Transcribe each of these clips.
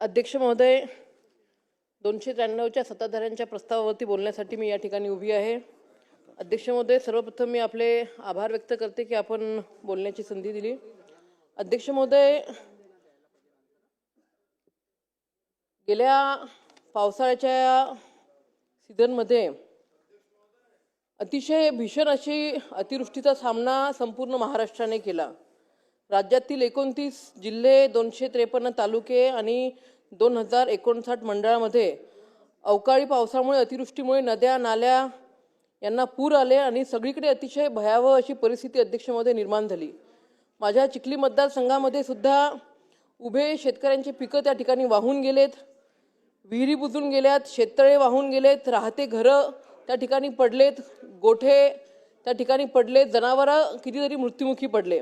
अध्यक्ष महोदय दोनशे त्र्याण्णवच्या सत्ताधाऱ्यांच्या प्रस्तावावरती बोलण्यासाठी मी या ठिकाणी उभी आहे. अध्यक्ष महोदय सर्वप्रथम मी आपले आभार व्यक्त करते की आपण बोलण्याची संधी दिली. अध्यक्ष महोदय गेल्या पावसाळ्याच्या सीझनमध्ये अतिशय भीषण अशी अतिवृष्टीचा सामना संपूर्ण महाराष्ट्राने केला. राज्यातील एकोणतीस जिल्हे दोनशे त्रेपन्न तालुके आणि दोन हजार एकोणसाठ मंडळामध्ये अवकाळी पावसामुळे अतिवृष्टीमुळे नद्या नाल्या यांना पूर आले आणि सगळीकडे अतिशय भयावह अशी परिस्थिती अध्यक्षमध्ये निर्माण झाली. माझ्या चिखली मतदारसंघामध्ये सुद्धा उभे शेतकऱ्यांची पिकं त्या ठिकाणी वाहून गेलेत विहिरी बुजून गेल्यात शेततळे वाहून गेलेत राहते घरं त्या ठिकाणी पडलेत गोठे त्या ठिकाणी पडलेत जनावरं कितीतरी मृत्युमुखी पडले.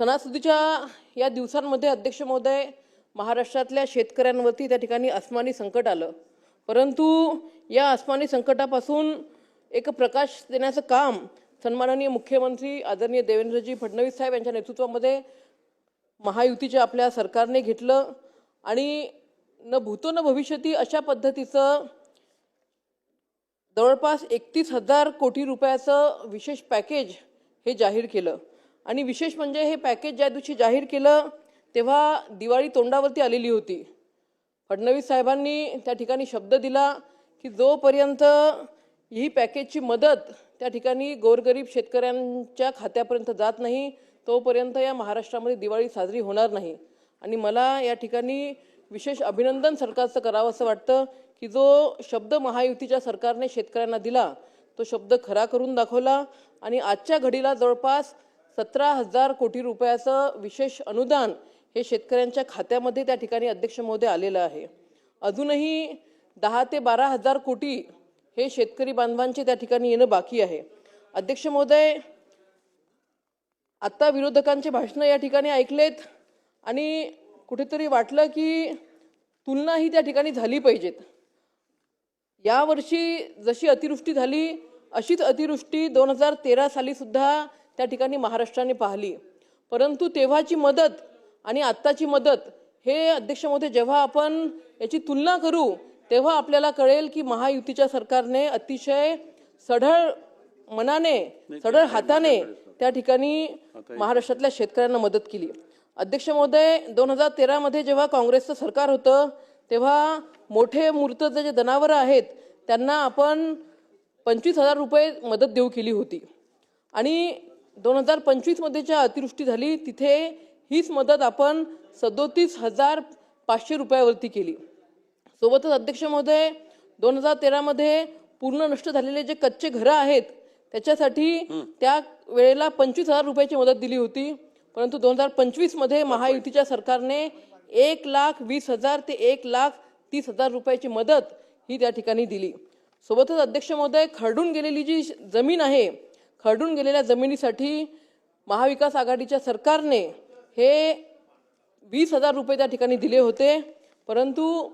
सणासुदीच्या या दिवसांमध्ये अध्यक्ष महोदय महाराष्ट्रातल्या शेतकऱ्यांवरती त्या ठिकाणी अस्मानी संकट आलं. परंतु या अस्मानी संकटापासून एक प्रकाश देण्याचं काम सन्माननीय मुख्यमंत्री आदरणीय देवेंद्रजी फडणवीस साहेब यांच्या नेतृत्वामध्ये महायुतीच्या आपल्या सरकारने घेतलं आणि न भूतो न भविष्यती अशा पद्धतीचं जवळपास एकतीस हजार कोटी रुपयाचं विशेष पॅकेज हे जाहीर केलं. आणि विशेष म्हणजे हे पॅकेज ज्या दिवशी जाहीर केलं तेव्हा दिवाळी तोंडावरती आलेली होती. फडणवीस साहेबांनी त्या ठिकाणी शब्द दिला की जोपर्यंत ही पॅकेजची मदत त्या ठिकाणी गोरगरीब शेतकऱ्यांच्या खात्यापर्यंत जात नाही तोपर्यंत या महाराष्ट्रामध्ये दिवाळी साजरी होणार नाही. आणि मला या ठिकाणी विशेष अभिनंदन सरकारचं करावं असं वाटतं की जो शब्द महायुतीच्या सरकारने शेतकऱ्यांना दिला तो शब्द खरा करून दाखवला आणि आजच्या घडीला जवळपास सतरा हजार कोटी रुपयाचं विशेष अनुदान हे शेतकऱ्यांच्या खात्यामध्ये त्या ठिकाणी अध्यक्ष महोदय आलेलं आहे. अजूनही दहा ते बारा हजार कोटी हे शेतकरी बांधवांचे त्या ठिकाणी येणं बाकी आहे. अध्यक्ष महोदय आत्ता विरोधकांचे भाषणं या ठिकाणी ऐकलेत आणि कुठेतरी वाटलं की तुलना ही त्या ठिकाणी झाली पाहिजेत. यावर्षी जशी अतिवृष्टी झाली अशीच अतिवृष्टी दोन हजार तेरा सालीसुद्धा त्या ठिकाणी महाराष्ट्राने पाहिली. परंतु तेव्हाची मदत आणि आत्ताची मदत हे अध्यक्ष महोदय जेव्हा आपण याची तुलना करू तेव्हा आपल्याला कळेल की महायुतीच्या सरकारने अतिशय सढळ मनाने सढळ हाताने त्या ठिकाणी महाराष्ट्रातल्या शेतकऱ्यांना मदत केली. अध्यक्ष महोदय दोन हजार तेरामध्ये जेव्हा काँग्रेसचं सरकार होतं तेव्हा मोठे मूर्त जे जनावरं आहेत त्यांना आपण पंचवीस हजार रुपये मदत देऊ केली होती. आणि दोन हजार पंचवीसमध्ये ज्या अतिवृष्टी झाली तिथे हीच मदत आपण सदोतीस हजार पाचशे रुपयावरती केली. सोबतच अध्यक्ष महोदय दोन हजार तेरामध्ये पूर्ण नष्ट झालेले जे कच्चे घरं आहेत त्याच्यासाठी त्या वेळेला पंचवीस हजार रुपयाची मदत दिली होती. परंतु दोन हजार पंचवीसमध्ये महायुतीच्या सरकारने एक लाख वीस हजार ते एक लाख तीस हजार रुपयाची मदत ही त्या ठिकाणी दिली. सोबतच अध्यक्ष महोदय खरडून गेलेली जी जमीन आहे खरडून गेलेल्या जमिनीसाठी महाविकास आघाडीच्या सरकारने हे वीस हजार रुपये त्या ठिकाणी दिले होते. परंतु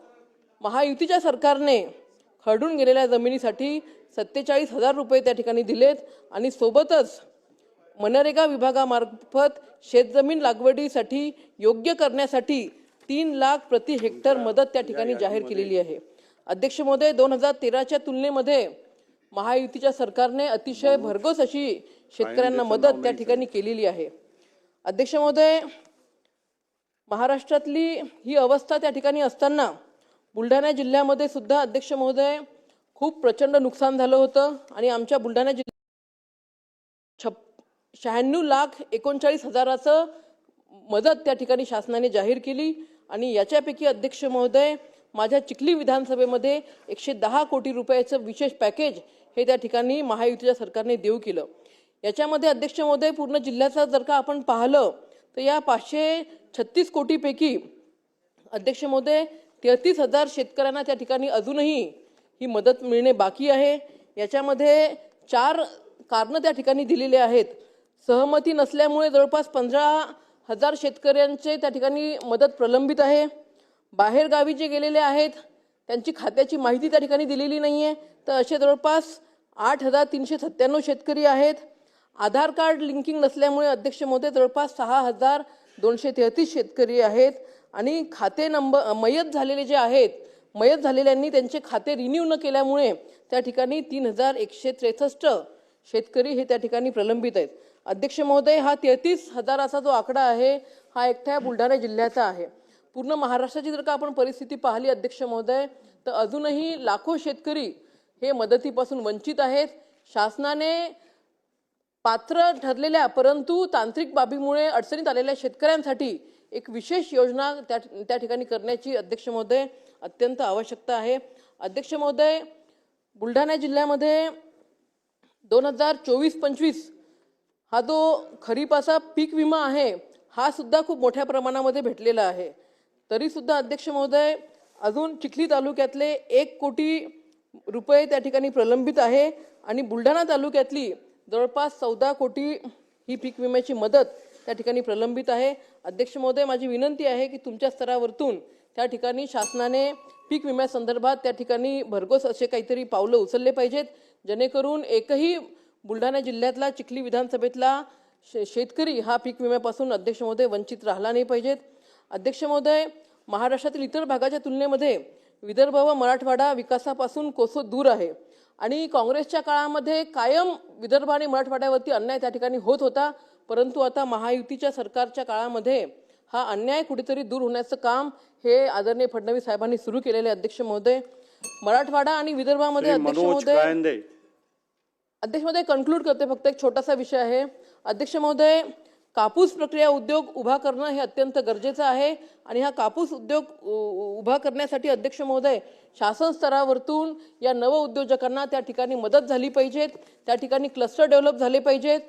महायुतीच्या सरकारने खरडून गेलेल्या जमिनीसाठी सत्तेचाळीस हजार रुपये त्या ठिकाणी दिलेत आणि सोबतच मनरेगा विभागामार्फत शेतजमीन लागवडीसाठी योग्य करण्यासाठी तीन लाख प्रति हेक्टर मदत त्या ठिकाणी जाहीर केलेली आहे. अध्यक्ष महोदय दोन हजार तेराच्या तुलनेमध्ये महायुतीच्या सरकारने अतिशय भरघोस अशी शेतकऱ्यांना मदत त्या ठिकाणी केलेली आहे. अध्यक्ष महोदय महाराष्ट्रातली ही अवस्था त्या ठिकाणी असताना बुलढाणा जिल्ह्यामध्ये सुद्धा अध्यक्ष महोदय खूप प्रचंड नुकसान झालं होतं आणि आमच्या बुलढाणा जिल्ह्यात छप शहाण्णव लाख एकोणचाळीस हजाराचं मदत त्या ठिकाणी शासनाने जाहीर केली आणि याच्यापैकी अध्यक्ष महोदय माझ्या चिखली विधानसभेमध्ये एकशे दहा कोटी रुपयाचं विशेष पॅकेज हे त्या ठिकाणी महायुतीच्या सरकारने देऊ केलं. याच्यामध्ये अध्यक्ष महोदय पूर्ण जिल्ह्याचं जर का आपण पाहिलं तर या पाचशे छत्तीस कोटीपैकी अध्यक्ष महोदय तेहतीस हजार शेतकऱ्यांना त्या ठिकाणी अजूनही ही मदत मिळणे बाकी आहे. याच्यामध्ये चार कारणं त्या ठिकाणी दिलेली आहेत. सहमती नसल्यामुळे जवळपास पंधरा हजार शेतकऱ्यांचे त्या ठिकाणी मदत प्रलंबित आहे. बाहेरगावी जे गेलेले आहेत त्यांची खात्याची माहिती त्या ठिकाणी दिलेली नाही आहे तर असे जवळपास आठ हजार तीनशे सत्त्याण्णव शेतकरी आहेत. आधार कार्ड लिंकिंग नसल्यामुळे अध्यक्ष महोदय जवळपास सहा हजार दोनशे तेहतीस शेतकरी आहेत. आणि खाते नंबर मयत झालेले जे आहेत मयत झालेल्यांनी त्यांचे खाते रिन्यू न केल्यामुळे त्या ठिकाणी तीन हजार एकशे त्रेसष्ट शेतकरी हे त्या ठिकाणी प्रलंबित आहेत. अध्यक्ष महोदय हा तेहतीस हजाराचा जो आकडा आहे हा एकट्या बुलढाणा जिल्ह्याचा आहे. पूर्ण महाराष्ट्राची जर का आपण परिस्थिती पाहिली अध्यक्ष महोदय तर अजूनही लाखो शेतकरी हे मदतीपासून वंचित आहेत. शासनाने पात्र ठरलेल्या परंतु तांत्रिक बाबीमुळे अडचणीत आलेल्या शेतकऱ्यांसाठी एक विशेष योजना त्या त्या ठिकाणी करण्याची अध्यक्ष महोदय अत्यंत आवश्यकता आहे. अध्यक्ष महोदय बुलढाणा जिल्ह्यामध्ये दोन हजार चोवीस पंचवीस हा जो खरीपाचा पीक विमा आहे हा सुद्धा खूप मोठ्या प्रमाणामध्ये भेटलेला आहे. तरीसुद्धा अध्यक्ष महोदय अजून चिखली तालुक्यातले एक कोटी रुपये त्या ठिकाणी प्रलंबित आहे आणि बुलढाणा तालुक्यातली जवळपास चौदा कोटी ही पीक विम्याची मदत त्या ठिकाणी प्रलंबित आहे. अध्यक्ष महोदय माझी विनंती आहे की तुमच्या स्तरावरतून त्या ठिकाणी शासनाने पीक विम्यासंदर्भात त्या ठिकाणी भरघोस असे काहीतरी पावलं उचलले पाहिजेत. जेणेकरून एकही बुलढाणा जिल्ह्यातला चिखली विधानसभेतला शे शेतकरी हा पीक विम्यापासून अध्यक्ष महोदय वंचित राहिला नाही पाहिजेत. अध्यक्ष महोदय महाराष्ट्रातील इतर भागाच्या तुलनेमध्ये विदर्भ व मराठवाडा विकासापासून कोसो दूर आहे. आणि काँग्रेसच्या काळामध्ये कायम विदर्भ आणि मराठवाड्यावरती अन्याय त्या ठिकाणी होत होता परंतु आता महायुतीच्या सरकारच्या काळामध्ये हा अन्याय कुठेतरी दूर होण्याचं काम हे आदरणीय फडणवीस साहेबांनी सुरू केलेले अध्यक्ष महोदय. मराठवाडा आणि विदर्भामध्ये अध्यक्ष महोदय अध्यक्ष महोदय कन्क्लूड करते फक्त एक छोटासा विषय आहे. अध्यक्ष महोदय कापूस प्रक्रिया उद्योग उभा करणं हे अत्यंत गरजेचं आहे. आणि हा कापूस उद्योग उ- उभा करण्यासाठी अध्यक्ष महोदय शासन स्तरावरतून या नव उद्योजकांना त्या ठिकाणी मदत झाली पाहिजेत. त्या ठिकाणी क्लस्टर डेव्हलप झाले पाहिजेत.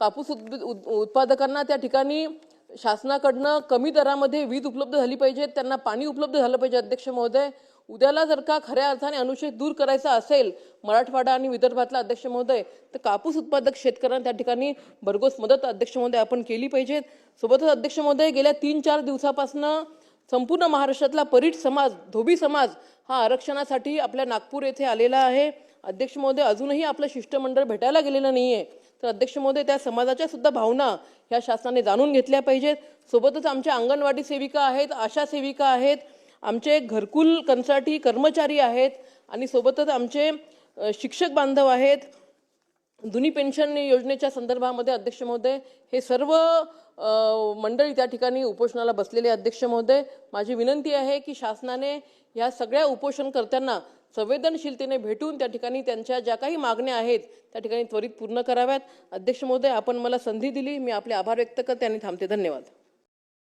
कापूस उद- उत्पादकांना त्या ठिकाणी शासनाकडनं कमी दरामध्ये वीज उपलब्ध झाली पाहिजे त्यांना पाणी उपलब्ध झालं पाहिजे अध्यक्ष महोदय. उद्याला जर का खऱ्या अर्थाने अनुच्छेद दूर करायचा असेल मराठवाडा आणि विदर्भातला अध्यक्ष महोदय तर कापूस उत्पादक शेतकऱ्यांना त्या ठिकाणी भरघोस मदत अध्यक्ष महोदय आपण केली पाहिजे सोबतच अध्यक्ष महोदय गेल्या तीन चार दिवसापासून संपूर्ण महाराष्ट्रातला परीट समाज धोबी समाज हा आरक्षणासाठी आपल्या नागपूर येथे आलेला आहे. अध्यक्ष महोदय अजूनही आपलं शिष्टमंडळ भेटायला गेलेलं नाहीये. तर अध्यक्ष महोदय त्या समाजाच्या सुद्धा भावना ह्या शासनाने जाणून घेतल्या पाहिजेत. सोबतच आमच्या अंगणवाडी सेविका आहेत आशा सेविका आहेत. आमचे घरकुल कंत्राटी कर्मचारी आहेत आणि सोबतच आमचे शिक्षक बांधव आहेत. जुनी पेन्शन योजनेच्या संदर्भामध्ये अध्यक्ष महोदय हे सर्व मंडळी त्या ठिकाणी उपोषणाला बसलेले अध्यक्ष महोदय माझी विनंती आहे की शासनाने या सगळ्या उपोषणकर्त्यांना संवेदनशीलतेने भेटून त्या ठिकाणी त्यांच्या ज्या काही मागण्या आहेत त्या ठिकाणी त्वरित पूर्ण कराव्यात. अध्यक्ष महोदय आपण मला संधी दिली मी आपले आभार व्यक्त करते आणि थांबते. धन्यवाद.